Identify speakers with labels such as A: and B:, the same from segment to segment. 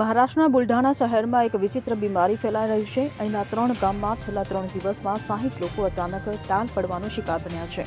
A: મહારાષ્ટ્રના બુલઢાણા શહેરમાં એક વિચિત્ર બીમારી ફેલાઈ રહી છે. અહીંના ત્રણ ગામમાં છેલ્લા ત્રણ દિવસમાં સાહીઠ લોકો અચાનક ટાલ પડવાનો શિકાર બન્યા છે.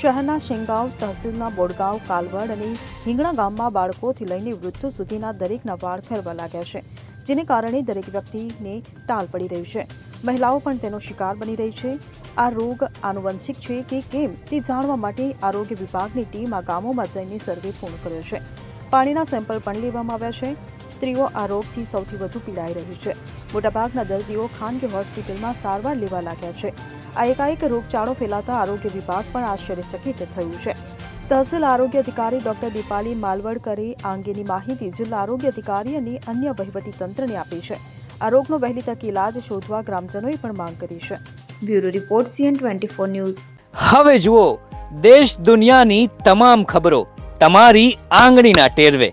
A: શહેરના શેંગાવ, તહસીલના બોડગાંવ, કાલવડ અને હિંગણા ગામમાં બાળકોથી લઈને વૃદ્ધો સુધીના દરેકના વાળ ખરવા લાગ્યા છે, જેને કારણે દરેક વ્યક્તિને ટાલ પડી રહ્યું છે. મહિલાઓ પણ તેનો શિકાર બની રહી છે. આ રોગ આનુવંશિક છે કે કેમ તે જાણવા માટે આરોગ્ય વિભાગની ટીમ આ ગામોમાં જઈને સર્વે પૂર્ણ કર્યો છે. પાણીના સેમ્પલ પણ લેવામાં આવ્યા છે. સ્ત્રીઓ આ રોગથી સૌથી વધુ પીડાઈ રહી છે. મોટાભાગના દર્દીઓ ખાનગી હોસ્પિટલમાં સારવાર લેવા લાગ્યા છે. આ એકાએક રોગચાળો ફેલાતા આરોગ્ય વિભાગ પણ આશ્ચર્યચકિત થયું છે. તહસીલ આરોગ્ય અધિકારી ડોક્ટર દીપાલી માલવડકરે આ અંગેની માહિતી જિલ્લા આરોગ્ય અધિકારી અને અન્ય વહીવટી તંત્રને આપી છે. આ રોગનો વહેલી તક ઇલાજ શોધવા ગ્રામજનોએ પણ માંગ કરી છે. Bureau report CN twenty four news.
B: હવે જુઓ દેશ દુનિયાની તમામ ખબરો તમારી આંગળીના ટેરવે.